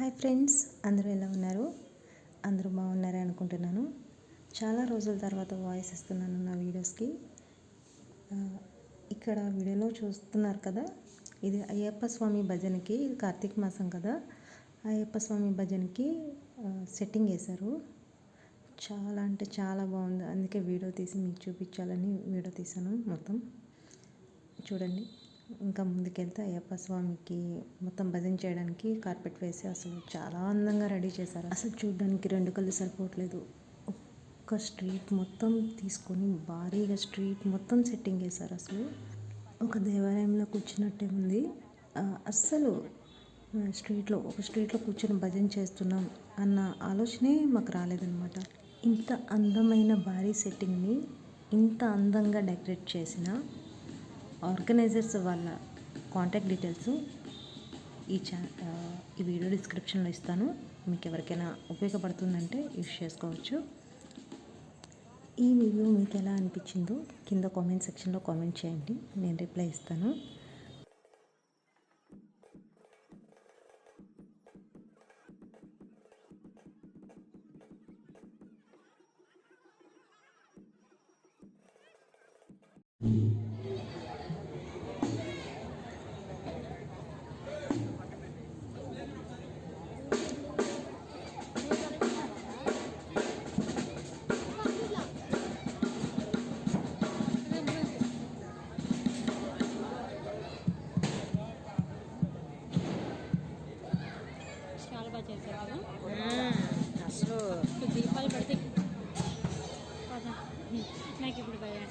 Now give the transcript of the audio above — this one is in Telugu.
హాయ్ ఫ్రెండ్స్ అందరూ ఎలా ఉన్నారు? అందరూ బాగున్నారే అనుకుంటున్నాను. చాలా రోజుల తర్వాత వాయిస్ ఇస్తున్నాను నా వీడియోస్కి. ఇక్కడ వీడియోలో చూస్తున్నారు కదా ఇది అయ్యప్ప స్వామి భజనకి ఇది కార్తీక మాసం కదా. అయ్యప్ప స్వామి భజనకి సెట్టింగ్ వేశారు. చాలా అంటే చాలా బాగుంది. అందుకే వీడియో తీసి మీకు చూపించాలని వీడియో తీశాను మొత్తం. చూడండి. ఇంకా ముందుకెళ్తే అయ్యప్ప స్వామికి మొత్తం భజన చేయడానికి కార్పెట్ వేసి అసలు చాలా అందంగా రెడీ చేశారు. అసలు చూడడానికి రెండు కళ్ళు సరిపోవట్లేదు. ఒక్క స్ట్రీట్ మొత్తం తీసుకొని భారీగా స్ట్రీట్ మొత్తం సెట్టింగ్ వేశారు అసలు. ఒక దేవాలయంలో కూర్చున్నట్టే ఉంది. అస్సలు స్ట్రీట్లో ఒక స్ట్రీట్లో కూర్చొని భజన చేస్తున్నాం అన్న ఆలోచనే మాకు రాలేదన్నమాట. ఇంత అందమైన భారీ సెట్టింగ్ని ఇంత అందంగా డెకరేట్ చేసిన ఆర్గనైజర్స్ వాళ్ళ కాంటాక్ట్ డీటెయిల్స్ ఈ చా ఈ వీడియో డిస్క్రిప్షన్లో ఇస్తాను. మీకు ఎవరికైనా ఉపయోగపడుతుందంటే యూస్ చేసుకోవచ్చు. ఈ వీడియో మీకు ఎలా అనిపించిందో కింద కామెంట్ సెక్షన్లో కామెంట్ చేయండి. నేను రిప్లై ఇస్తాను. చాలా అసలు దీపాలు పెడితే. నాకు ఇప్పుడు భయం